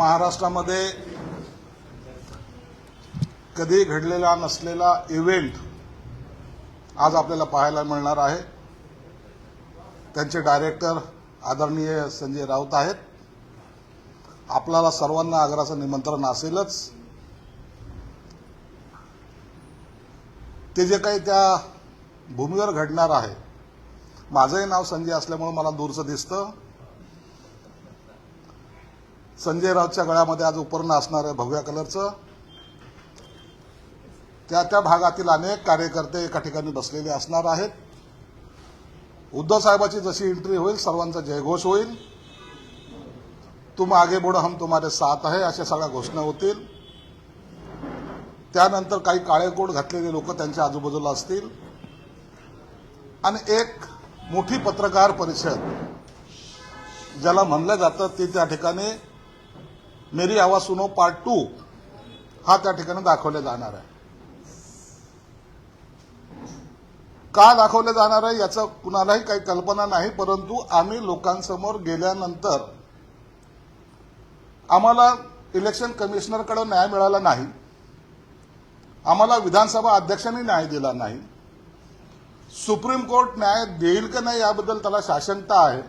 महाराष्ट्रामध्ये कधी घडलेला नसलेला इव्हेंट आज आपल्याला पाहायला मिळणार आहे. त्यांचे डायरेक्टर आदरणीय संजय राऊत आहेत. आपल्याला सर्वांना आग्राचं निमंत्रण असेलच. ते जे काही त्या भूमीवर घडणार आहे माझंही नाव संजय असल्यामुळे मला दूरचं दिसतं. संजय राऊतच्या गळ्यामध्ये आज उपरणं असणार आहे भगव्या कलरचं. त्या त्या भागातील अनेक कार्यकर्ते एका ठिकाणी बसलेले असणार आहेत. उद्धव साहेबाची जशी एंट्री होईल सर्वांचा जयघोष होईल. तुम आगे बढ़ो हम तुम्हारे साथ आहे अशा सगळ्या घोषणा होतील. त्यानंतर काही काळेकोट घातलेले लोक त्यांच्या आजूबाजूला असतील. आणि एक मोठी पत्रकार परिषद ज्याला म्हणलं जातं ते त्या ठिकाणी मेरी आवाज सुनो पार्ट टू हा त्या ठिकाणी दाखवला जाणार आहे. का दाखवले जाणार आहे याचं कुणालाही काही कल्पना नाही परंतु आम्ही लोकांसमोर गेल्यानंतर आम्हाला इलेक्शन कमिशनरकडे न्याय मिळाला नाही. आम्हाला विधानसभा अध्यक्षांनी न्याय दिला नाही. सुप्रीम कोर्ट न्याय देईल का नाही याबद्दल त्याला शासनता आहे.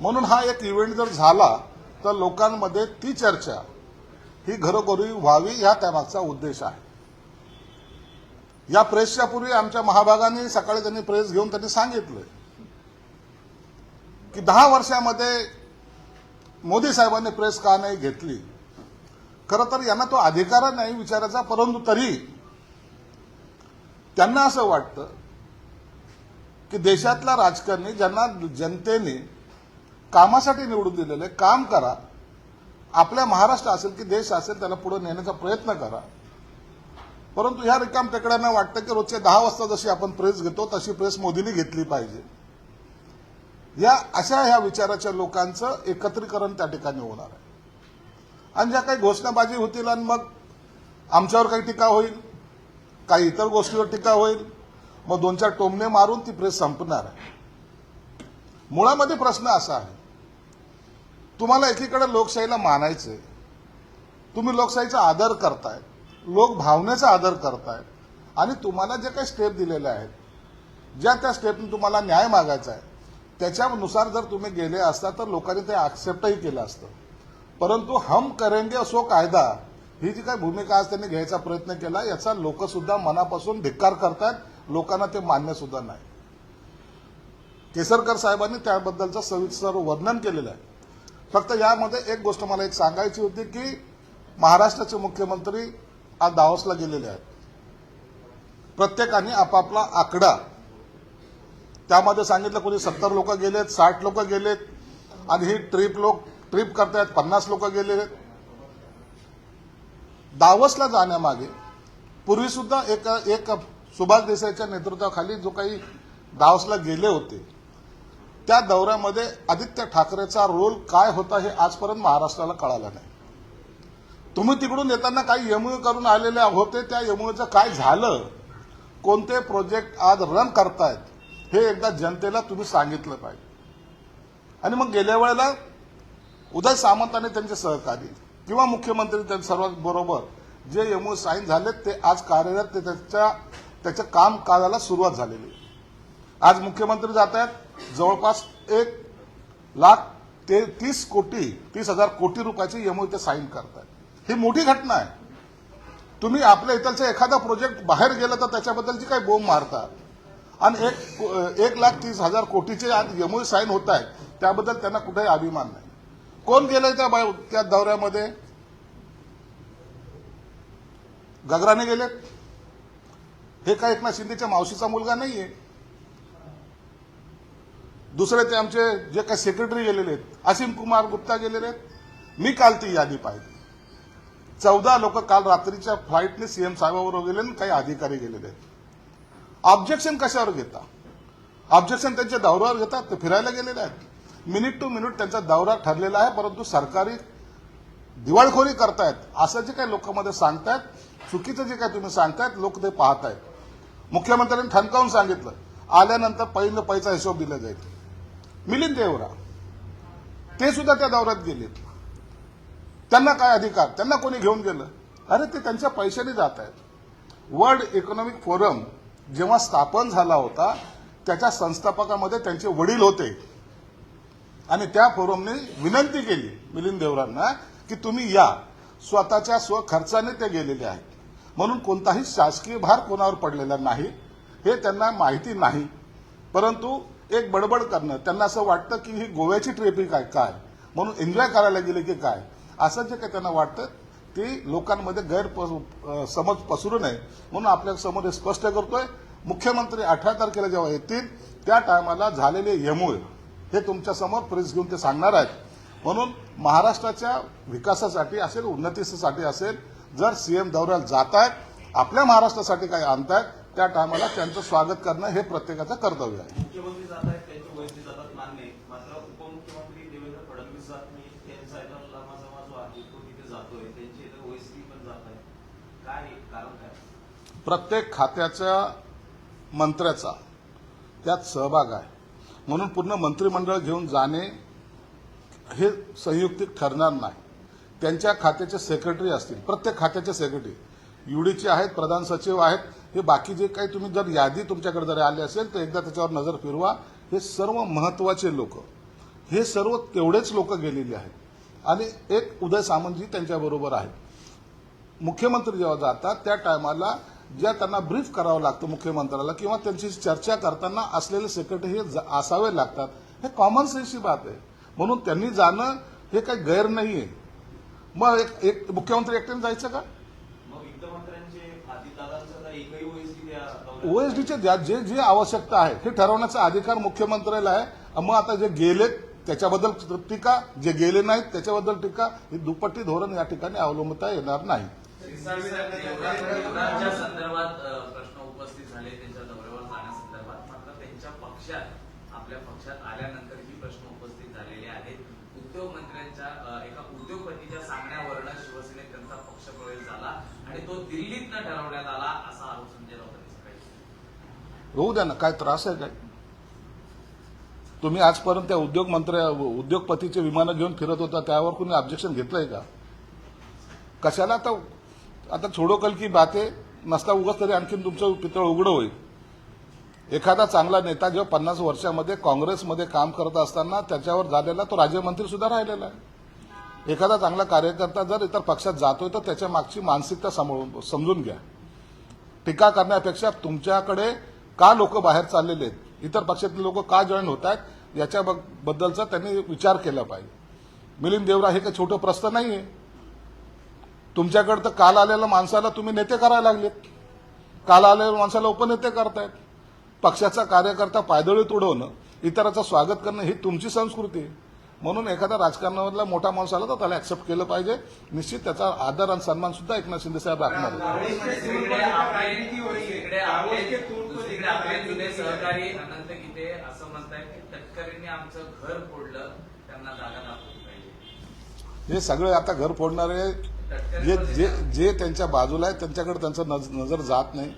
म्हणून हा एक इव्हेंट जर झाला तर लोकांमध्ये ती चर्चा ही घरोघरी व्हावी या त्यामागचा उद्देश आहे. या प्रेसच्या पूर्वी आमच्या महाभागाने सकाळी त्यांनी प्रेस घेऊन त्यांनी सांगितलं की दहा वर्षामध्ये मोदी साहेबांनी प्रेस का नाही घेतली? खरं तर यांना तो अधिकार नाही विचारायचा परंतु तरी त्यांना असं वाटतं की देशातल्या राजकारणी ज्यांना जनतेने कामासाठी निवडून दिलेले काम करा. आपल्या महाराष्ट्र असेल की देश असेल त्याला पुढे नेण्याचा प्रयत्न करा. परंतु ह्या रिकाम टेकड्यांना वाटतं की रोजचे दहा वाजता जशी आपण प्रेस घेतो तशी प्रेस मोदींनी घेतली पाहिजे. या अशा ह्या विचाराच्या लोकांचं एकत्रीकरण त्या ठिकाणी होणार आहे. आणि ज्या काही घोषणाबाजी होतील आणि मग आमच्यावर काही टीका होईल काही इतर गोष्टीवर टीका होईल मग दोन चार टोमणे मारून ती प्रेस संपणार आहे. मुळामध्ये प्रश्न असा आहे तुम्हाला एकीकडे लोकशाहीला मानायचंय. तुम्ही लोकशाहीचा आदर करताय. लोक भावनेचा आदर करतायत. आणि तुम्हाला जे काही स्टेप दिलेले आहेत ज्या त्या स्टेपने तुम्हाला न्याय मागायचा आहे त्याच्यानुसार जर तुम्ही गेले असता तर लोकांनी ते ॲक्सेप्टही केलं असतं. परंतु हम करेंगे असो कायदा ही जी काही भूमिका आज त्यांनी घ्यायचा प्रयत्न केला याचा लोकसुद्धा मनापासून धिक्कार करतायत. लोकांना ते मान्य सुद्धा नाही. केसरकर साहेबांनी त्याबद्दलचं सविस्तर वर्णन केलेलं आहे. फक्त यामध्ये एक गोष्ट मला एक सांगायची होती की महाराष्ट्राचे मुख्यमंत्री आज दावसला गेलेले आहेत. प्रत्येकाने आपापला आकडा. त्यामध्ये सांगितलं कोणी सत्तर लोक गेलेत साठ लोक गेलेत आणि ही ट्रिप लोक ट्रिप करतायत पन्नास लोक गेले दावसला जाण्यामागे पूर्वीसुद्धा एक एक सुभाष देसाईच्या नेतृत्वाखाली जो काही दावसला गेले होते त्या दौऱ्यामध्ये आदित्य ठाकरेचा रोल काय होता हे आजपर्यंत महाराष्ट्राला कळालं नाही. तुम्ही तिकडून येताना काही यमुळ करून आलेले होते त्या यमुळेचं काय झालं? कोणते प्रोजेक्ट आज रन करतायत? हे एकदा जनतेला तुम्ही सांगितलं पाहिजे. आणि मग गेल्या वेळेला उदय सामंत आणि त्यांचे सहकारी किंवा मुख्यमंत्री त्यांच्या सर्वात बरोबर जे यमुळ साईन झालेत ते आज कार्यरत ते त्याच्या त्याच्या कामकाजाला सुरुवात झालेली. आज मुख्यमंत्री जात आहेत. जवळपास एक लाख ते तीस कोटी तीस हजार कोटी रुपयाची एमओ इथे साईन करतायत. ही मोठी घटना आहे. तुम्ही आपल्या इथलचा एखादा प्रोजेक्ट बाहेर गेलं तर त्याच्याबद्दलची काही बोंब मारतात आणि एक एक लाख तीस हजार कोटीचे आज एमओ साईन होत आहेत त्याबद्दल त्यांना कुठेही अभिमान नाही. कोण गेलंय त्या त्या दौऱ्यामध्ये? गगराने गेलेत. हे काय एकनाथ शिंदेच्या मावशीचा मुलगा नाहीये. दुसरे ते आमचे जे काही सेक्रेटरी गेलेले आहेत असीम कुमार गुप्ता गेलेले आहेत. मी काल ती यादी पाहिली. चौदा लोक काल रात्रीच्या फ्लाईटने सीएम साहेबावर गेले आणि काही अधिकारी गेलेले आहेत. ऑब्जेक्शन कशावर घेता? ऑब्जेक्शन त्यांच्या दौऱ्यावर घेतात ते फिरायला गेलेले आहेत. मिनिट टू मिनिट त्यांचा दौरा ठरलेला आहे परंतु सरकारी दिवाळखोरी करतायत. असं जे काही लोकांमध्ये सांगतायत चुकीचं जे काही तुम्ही सांगतायत लोक ते पाहतायत. मुख्यमंत्र्यांनी ठणकावून सांगितलं. आल्यानंतर पहिलं पैसा हिशोब दिला जाईल. मिलिंद देवरा. ते सुद्धा त्या दौऱ्यात गेलेत त्यांना काय अधिकार? त्यांना कोणी घेऊन गेलं? अरे ते त्यांच्या पैशाने जात आहेत. वर्ल्ड इकॉनॉमिक फोरम जेव्हा स्थापन झाला होता त्याच्या संस्थापकामध्ये त्यांचे वडील होते. आणि त्या फोरमने विनंती केली मिलिंद देवरांना की तुम्ही या. स्वतःच्या स्वखर्चाने ते गेलेले आहेत. म्हणून कोणताही शासकीय भार कोणावर पडलेला नाही हे त्यांना माहिती नाही. परंतु एक बडबड करणं त्यांना असं वाटतं की ही गोव्याची ट्रिप आहे काय? म्हणून एन्जॉय करायला गेले की काय? असं जे काही त्यांना वाटतं ते लोकांमध्ये गैर समज पसरू नये. म्हणून आपल्यासमोर हे स्पष्ट करतोय. मुख्यमंत्री अठरा तारखेला जेव्हा येतील त्या टायमाला झालेले यमूळ हे तुमच्यासमोर प्रेस घेऊन ते सांगणार आहेत. म्हणून महाराष्ट्राच्या विकासासाठी असेल उन्नतीसाठी असेल जर सीएम दौऱ्याला जात आहेत आपल्या महाराष्ट्रासाठी काही आणतायत त्या टायमाला त्यांचं स्वागत करणं हे प्रत्येकाचं कर्तव्य आहे. प्रत्येक खात्याच्या मंत्र्याचा त्यात सहभाग आहे. म्हणून पूर्ण मंत्रिमंडळ घेऊन जाणे हे संयुक्तिक ठरणार नाही. त्यांच्या खात्याचे सेक्रेटरी असतील. प्रत्येक खात्याचे सेक्रेटरी. ईडीचे आहेत प्रधान सचिव आहेत हे बाकी जे काही तुम्ही जर यादी तुमच्याकडे जर आली असेल तर एकदा त्याच्यावर नजर फिरवा. हे सर्व महत्त्वाचे लोक. हे सर्व तेवढेच लोक गेलेले आहेत. आणि एक उदय सामंतजी त्यांच्याबरोबर आहेत. मुख्यमंत्री जेव्हा जातात त्या टायमाला ज्या त्यांना ब्रीफ करावं लागतं मुख्यमंत्र्याला किंवा त्यांची चर्चा करताना असलेले सेक्रेटरी हे असावे लागतात हे कॉमन सेन्सची बात आहे. म्हणून त्यांनी जाणं हे काही गैर नाहीये. मग एक एक मुख्यमंत्री एकट्याने जायचं का? त्या दौऱ्यात- ओएसडीचे जे जी आवश्यकता आहे हे ठरवण्याचा अधिकार मुख्यमंत्र्याला आहे. मग आता जे गेलेत त्याच्याबद्दल टीका जे गेले नाहीत त्याच्याबद्दल टीका ही दुपट्टी धोरण या ठिकाणी अवलंबता येणार नाही. संदर्भात प्रश्न उपस्थित झाले त्यांच्या दौऱ्यावर जाण्यासंदर्भात. मात्र त्यांच्या पक्षात आपल्या पक्षात आल्यानंतर ही प्रश्न उपस्थित झालेले आहेत. उद्योग मंत्र्यांच्या अ, एका उद्योगपतीच्या सांगण्यावरनं शिवसेनेत त्यांचा पक्ष प्रवेश झाला आणि तो दिल्लीतनं ठरवण्यात आला असा आरोप संजय राऊतांनी सकाळी केला. होऊ द्या ना काय त्रास आहे काय? तुम्ही आजपर्यंत त्या उद्योग मंत्र्या उद्योगपतीचे विमानं घेऊन फिरत होता त्यावर कुणी ऑब्जेक्शन घेतलंय का? कशाला आता आता छोडो कल की बाते नसता उगाच तरी आणखीन तुमचं पितळ उघडं होईल. एखादा चांगला नेता जेव्हा पन्नास वर्षामध्ये काँग्रेसमध्ये काम करत असताना त्याच्यावर झालेला तो राज्यमंत्री सुद्धा राहिलेला आहे. एखादा चांगला कार्यकर्ता जर इतर पक्षात जातोय तर त्याच्या मागची मानसिकता समजून घ्या. टीका करण्यापेक्षा तुमच्याकडे का लोक बाहेर चाललेले आहेत? इतर पक्षातले लोक का जॉईन होत आहेत? याच्या बद्दलचा त्यांनी विचार केला पाहिजे. मिलिंद देवरा हे काही छोटं प्रश्न नाहीये. तुमच्याकडे तर काल आलेल्या माणसाला तुम्ही नेते करायला लागलेत. काल आलेल्या माणसाला उपनेते करतायत. पक्षाचा कार्यकर्ता पायदळीत उडवणं इतराचं स्वागत करणं ही तुमची संस्कृती आहे. म्हणून एखाद्या राजकारणामधला मोठा माणूस आला तर त्याला ऍक्सेप्ट केलं पाहिजे. निश्चित त्याचा आदर आणि सन्मान सुद्धा एकनाथ शिंदे साहेब राखणार. दुसरीकडे आपले जुने सहकारी अनंत गीते असं म्हणतायत की तटकरेंनी आमचं घर फोडलं त्यांना जागा दाखवली पाहिजे. हे सगळे आता घर फोडणारे जे जे जे त्यांच्या बाजूला आहेत त्यांच्याकडे त्यांचं नज- नजर जात नाही.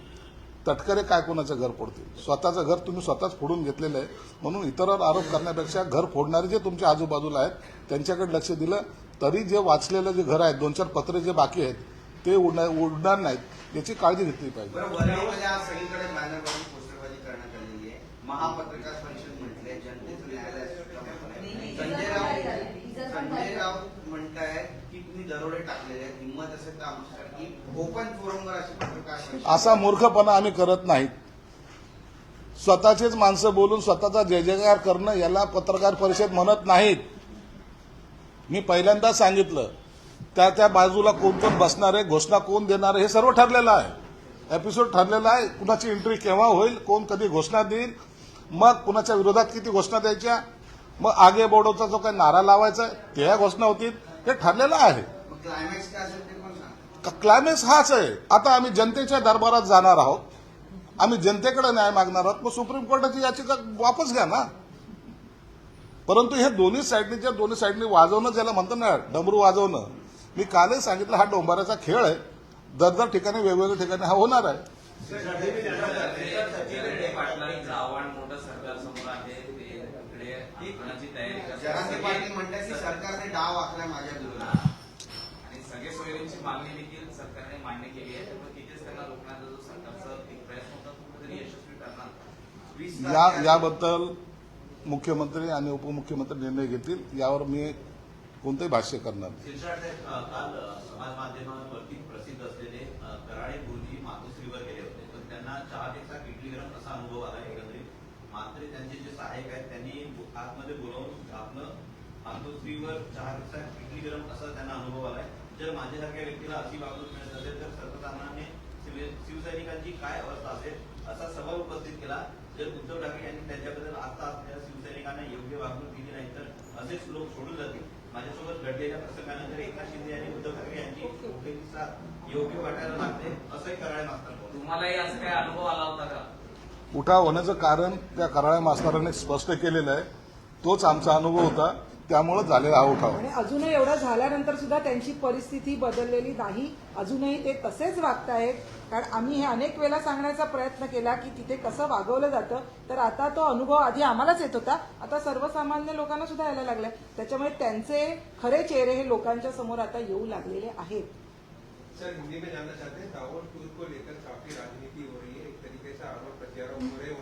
तटकरे काय कोणाचं घर फोडतील? स्वतःचं घर तुम्ही स्वतःच फोडून घेतलेलं आहे. म्हणून इतरांवर आरोप करण्यापेक्षा घर फोडणारे जे तुमच्या आजूबाजूला आहेत त्यांच्याकडे लक्ष दिलं तरी जे वाचलेलं जे घर आहे दोन चार पत्रे जे बाकी आहेत ते उडणार उडणार नाहीत. याची काळजी घेतली पाहिजे. बरं वरळीमध्ये आज सगळीकडे बॅनरवरून पोस्टरबाजी करण्यात आलेली आहे. महापत्रकार परिषद म्हटले जनतेत न्यायालयात संजय राऊत संजय राऊत म्हणतायत की तुम्ही दरोडे टाकलेले आहेत. हिंमत असेल तर आमच्यासाठी ओपन फोरमवर अशी पत्रकार परिषद असा मूर्खपणा आम्ही करत नाहीत. स्वतःचेच माणसं बोलून स्वतःचा जय जयकार करणं याला पत्रकार परिषद म्हणत नाहीत. मी पहिल्यांदा सांगितलं. त्या त्या बाजूला कोण कोण बसणार आहे घोषणा कोण देणार आहे हे सर्व ठरलेलं आहे. एपिसोड ठरलेला आहे कुणाची एंट्री केव्हा होईल कोण कधी घोषणा देईल मग कुणाच्या विरोधात किती घोषणा द्यायच्या मग आगे बोडोचा जो काही नारा लावायचा आहे त्या घोषणा होतील हे ठरलेलं आहे. क्लायमॅक्स हाच आहे. आता आम्ही जनतेच्या दरबारात जाणार आहोत. आम्ही जनतेकडे न्याय मागणार आहोत. मग सुप्रीम कोर्टाची याचिका वापस घ्या ना. परंतु हे दोन्ही साईडनी ज्या दोन्ही साईडनी वाजवणं ज्याला म्हणतो ना डमरू वाजवणं मी कालही सांगितलं हा डोंबाऱ्याचा खेळ आहे. दर दर ठिकाणी वेगवेगळ्या ठिकाणी हा होणार आहे. याबद्दल मुख्यमंत्री आणि उपमुख्यमंत्री निर्णय घेतील. यावर मी कोणतंही भाष्य करणार नाही. काल समाज माध्यमांवरती प्रसिद्ध असलेले कराडे कराळे गुरुजी मातोश्रीवर गेले होते. पण त्यांना चहापेक्षा किटली गरम असा अनुभव आला एकंदरीत. मात्र त्यांचे जे सहाय्यक आहेत त्यांनी आतमध्ये बोलावून आपलं मातोश्रीवर चहापेक्षा किटली गरम असा त्यांना अनुभव आलाय जर माझ्यासारख्या व्यक्तीला अशी वागणूक मिळत असेल तर सर्वसाधारणाने शिव- शिवसैनिकांची काय अवस्था असेल असा सवाल उपस्थित केला. जर उद्धव ठाकरे यांनी त्यांच्याबद्दल आता असलेल्या शिवसैनिकांना योग्य वागणूक दिली नाही तर असेच लोक सोडून जातील. माझ्यासोबत घडलेल्या प्रसंगानंतर एकनाथ शिंदे आणि उद्धव ठाकरे यांची साथ योग्य वाटायला लागते असंही करायला मागतात. तुम्हालाही असं काही अनुभव आला होता का? उठाव होण्याचं कारण त्या कराळ्या मास्तरांनी स्पष्ट केलेलं आहे. तोच आमचा अनुभव होता. त्यामुळे झालेला हा उठाव. आणि अजूनही एवढं झाल्यानंतर सुद्धा त्यांची परिस्थिती बदललेली नाही. अजूनही ते तसेच वागतायत कारण आम्ही हे अनेक वेळा सांगण्याचा प्रयत्न केला की तिथे कसं वागवलं जातं. तर आता तो अनुभव आधी आम्हालाच येत होता. आता सर्वसामान्य लोकांना सुद्धा यायला लागलाय. त्याच्यामुळे त्यांचे खरे चेहरे हे लोकांच्या समोर आता येऊ लागलेले आहेत. सर हिंदी में जानना चाहते हैं दावोस टूर को लेकर काफी राजनीति हो रही है. एक तरीके से आरोप प्रत्यारोप हो रहे हैं.